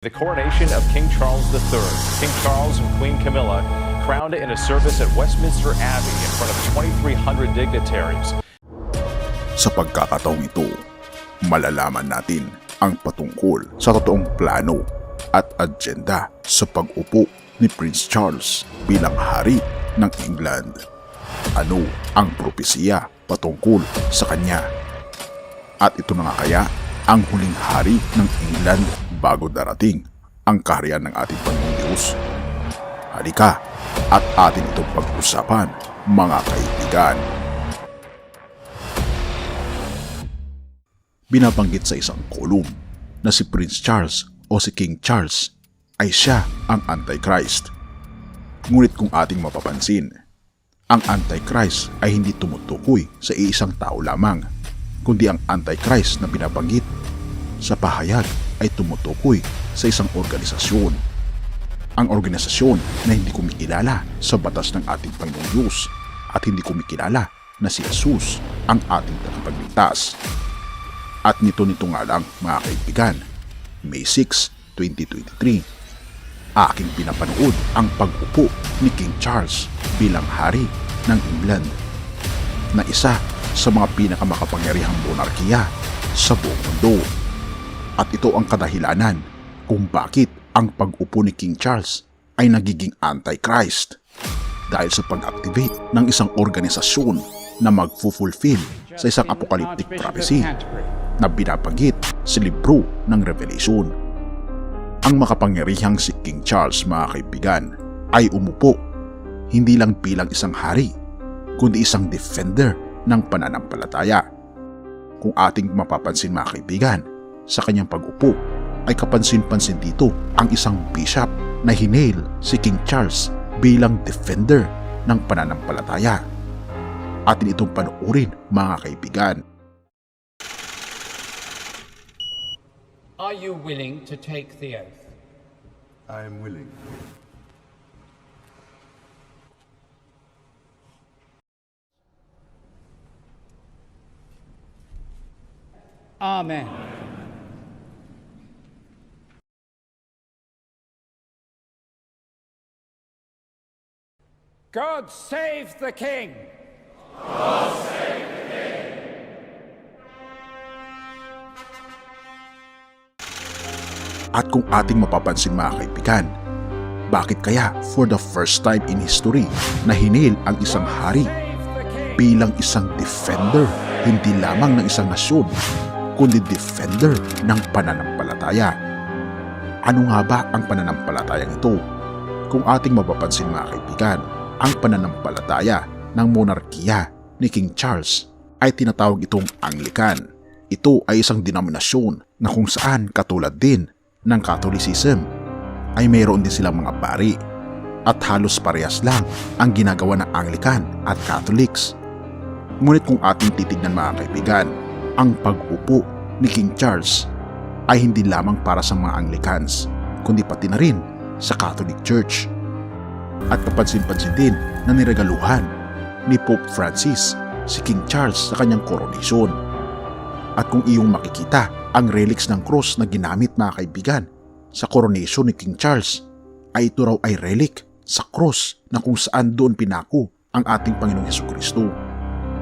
The coronation of King Charles III. King Charles and Queen Camilla crowned in a service at Westminster Abbey in front of 2,300 dignitaries. Sa pagkakataong ito, malalaman natin ang patungkol sa totoong plano at agenda sa pag-upo ni Prince Charles bilang hari ng England. Ano ang propesiya patungkol sa kanya? At ito na nga kaya ang huling hari ng England bago darating ang kaharian ng ating Panginoong Diyos. Halika at atin itong pag-usapan mga kaibigan. binabanggit sa isang kolum na si Prince Charles o si King Charles ay siya ang Antichrist. Ngunit kung ating mapapansin, ang Antichrist ay hindi tumutukoy sa iisang tao lamang, kundi ang Antichrist na binabanggit sa pahayag ay tumutukoy sa isang organisasyon. Ang organisasyon na hindi kumikilala sa batas ng ating Panginoong Diyos at hindi kumikilala na si Jesus ang ating tagapagligtas. At nito-nito nga lang mga kaibigan, May 6, 2023, aking pinapanood ang pag-upo ni King Charles bilang hari ng England na isa sa mga pinakamakapangyarihang monarkiya sa buong mundo. At ito ang kadahilanan kung bakit ang pag-upo ni King Charles ay nagiging antichrist dahil sa pag-activate ng isang organisasyon na mag-fulfill sa isang apocalyptic prophecy na binabanggit sa libro ng Revelation. Ang makapangyarihang si King Charles mga kaibigan ay umupo hindi lang bilang isang hari kundi isang defender ng pananampalataya. Kung ating mapapansin mga kaibigan, sa kanyang pag-upo ay kapansin-pansin dito ang isang bishop na hinail si King Charles bilang defender ng pananampalataya. Atin itong panuorin mga kaibigan. Are you willing to take the oath? I am willing. Amen. God save the King! At kung ating mapapansin mga kaibigan, bakit kaya for the first time in history na hinil ang isang hari Save the King! bilang isang defender hindi lamang ng isang nasyon kundi defender ng pananampalataya. Ano nga ba ang pananampalatayang ito? Kung ating mapapansin mga kaibigan, ang pananampalataya ng monarkiya ni King Charles ay tinatawag itong Anglican. Ito ay isang denominasyon na kung saan katulad din ng Catholicism ay mayroon din silang mga pari at halos parehas lang ang ginagawa ng Anglican at Catholics. Ngunit kung ating titignan mga kaibigan, ang pag-upo ni King Charles ay hindi lamang para sa mga Anglicans, kundi pati na rin sa Catholic Church. At kapansin-pansin din na niregaluhan ni Pope Francis si King Charles sa kanyang coronation. At kung iyong makikita ang relics ng cross na ginamit mga kaibigan sa coronation ni King Charles, ay ito raw ay relic sa cross na kung saan doon pinako ang ating Panginoong Heso Kristo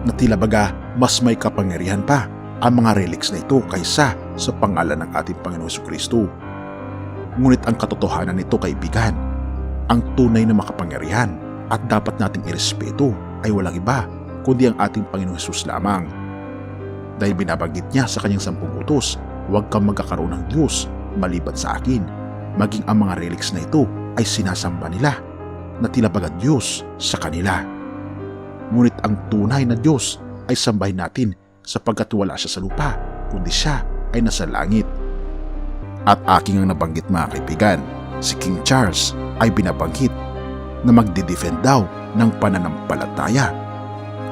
na tila baga mas may kapangyarihan pa ang mga relics na ito kaysa sa pangalan ng ating Panginoong Heso Kristo. Ngunit ang katotohanan nito kaibigan, ang tunay na makapangyarihan at dapat nating irespeto ay walang iba kundi ang ating Panginoong Hesus lamang. Dahil binabanggit niya sa kanyang sampung utos, huwag kang magkakaroon ng Diyos maliban sa akin. Maging ang mga relics na ito ay sinasamba nila na tila baga Diyos sa kanila. Ngunit ang tunay na Diyos ay sambahin natin sapagkat wala siya sa lupa, kundi siya ay nasa langit. At aking ang nabanggit mga kaibigan, si King Charles ay binabanggit na magdidefend daw ng pananampalataya.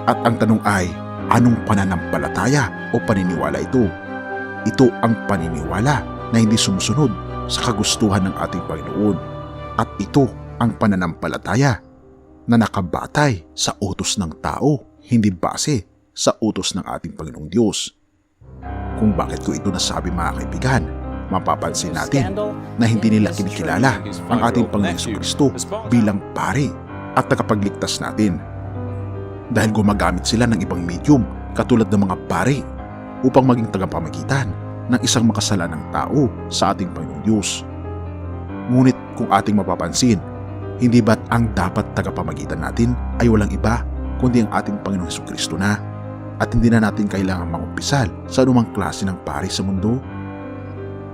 At ang tanong ay, anong pananampalataya o paniniwala ito? Ito ang paniniwala na hindi sumusunod sa kagustuhan ng ating Panginoon. At ito ang pananampalataya na nakabatay sa utos ng tao, hindi base sa utos ng ating Panginoong Diyos. Kung bakit ko ito nasabi mga kaibigan, mapapansin natin na hindi nila kinikilala ang ating Panginoong Kristo bilang pari at tagapagligtas natin. Dahil gumagamit sila ng ibang medium katulad ng mga pari upang maging tagapamagitan ng isang makasalanang tao sa ating Panginoong Diyos. Ngunit kung ating mapapansin, hindi ba't ang dapat tagapamagitan natin ay walang iba kundi ang ating Panginoong Kristo na at hindi na natin kailangan mangumpisal sa anumang klase ng pari sa mundo?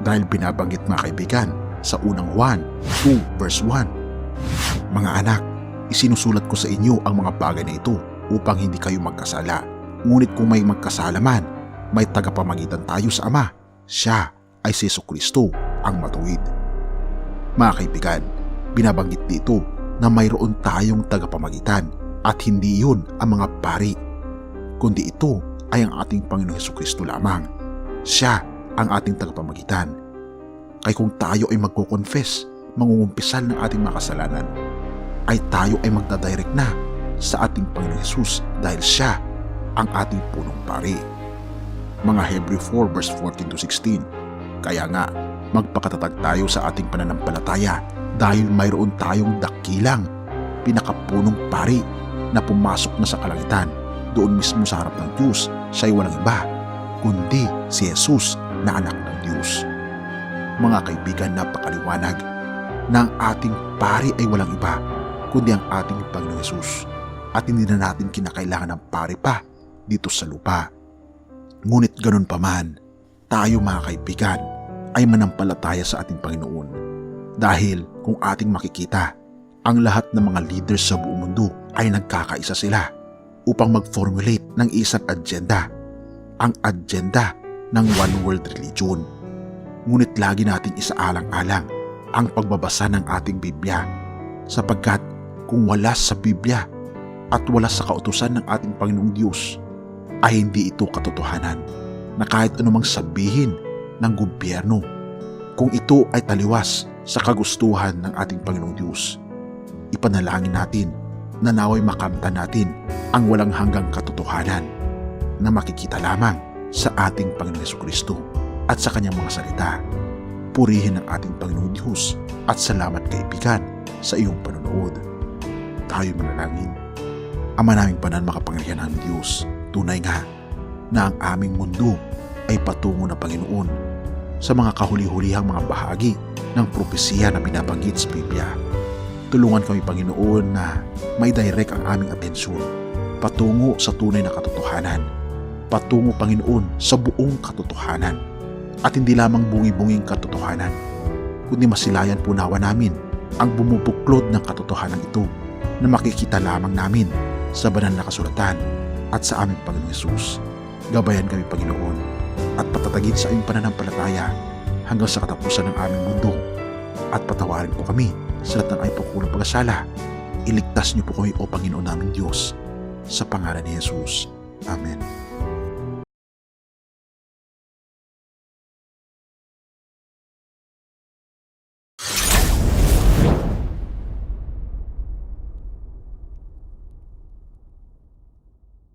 Dahil binabanggit mga kaibigan sa unang Juan 2 verse 1. Mga anak, isinusulat ko sa inyo ang mga bagay na ito upang hindi kayo magkasala. Ngunit kung may magkasala man, may tagapamagitan tayo sa Ama. Siya ay si Yesu Kristo ang matuwid. Mga kaibigan, binabanggit dito na mayroon tayong tagapamagitan at hindi yun ang mga pari, kundi ito ay ang ating Panginoong Heso Kristo lamang. Siya ang ating tagapamagitan. Kaya kung tayo ay magko-confess, mangungumpisal ng ating mga kasalanan, ay tayo ay magdadirect na sa ating Panginoong Hesus dahil siya ang ating punong pari. Mga Hebrew 4 verse 14 to 16. Kaya nga, magpakatatag tayo sa ating pananampalataya dahil mayroon tayong dakilang pinakapunong pari na pumasok na sa kalangitan doon mismo sa harap ng Diyos siya ay walang iba kundi si Jesus na anak ng Diyos. Mga kaibigan, napakaliwanag na ang ating pari ay walang iba kundi ang ating Panginoong Jesus at hindi na natin kinakailangan ng pari pa dito sa lupa. Ngunit ganun pa man, tayo mga kaibigan ay manampalataya sa ating Panginoon. Dahil kung ating makikita, ang lahat ng mga leaders sa buong mundo ay nagkakaisa sila upang mag-formulate ng isang agenda, ang agenda ng One World Religion. Ngunit lagi nating isaalang-alang ang pagbabasa ng ating Biblia sapagkat kung wala sa Biblia at wala sa kautusan ng ating Panginoong Diyos, ay hindi ito katotohanan na kahit anumang sabihin ng gobyerno kung ito ay taliwas sa kagustuhan ng ating Panginoong Diyos. Ipanalangin natin na naway makamta natin ang walang hanggang katotohanan na makikita lamang sa ating Panginoong Heso Kristo at sa kanyang mga salita. Purihin ang ating Panginoong Diyos at salamat kaibigan sa iyong panonood. Tayo manalangin. Ama naming panan makapangyarihan ng Diyos, tunay nga na ang aming mundo ay patungo na Panginoon sa mga kahuli-hulihang mga bahagi ng propesiya na binabanggit sa Biblia. Tulungan kami Panginoon na may direct ang aming atensyon patungo sa tunay na katotohanan. Patungo Panginoon sa buong katotohanan at hindi lamang bungi-bunging katotohanan kundi masilayan po nawa namin ang bumubuklod ng katotohanan ito na makikita lamang namin sa banal na kasulatan at sa aming Panginoong Yesus. Gabayan kami Panginoon at patatagin sa aming pananampalataya hanggang sa katapusan ng aming mundo at patawarin po kami sa lahat ng aming pagkulang pagkasala. Iligtas niyo po kami o Panginoon namin Diyos sa pangalan ni Jesus. Amen.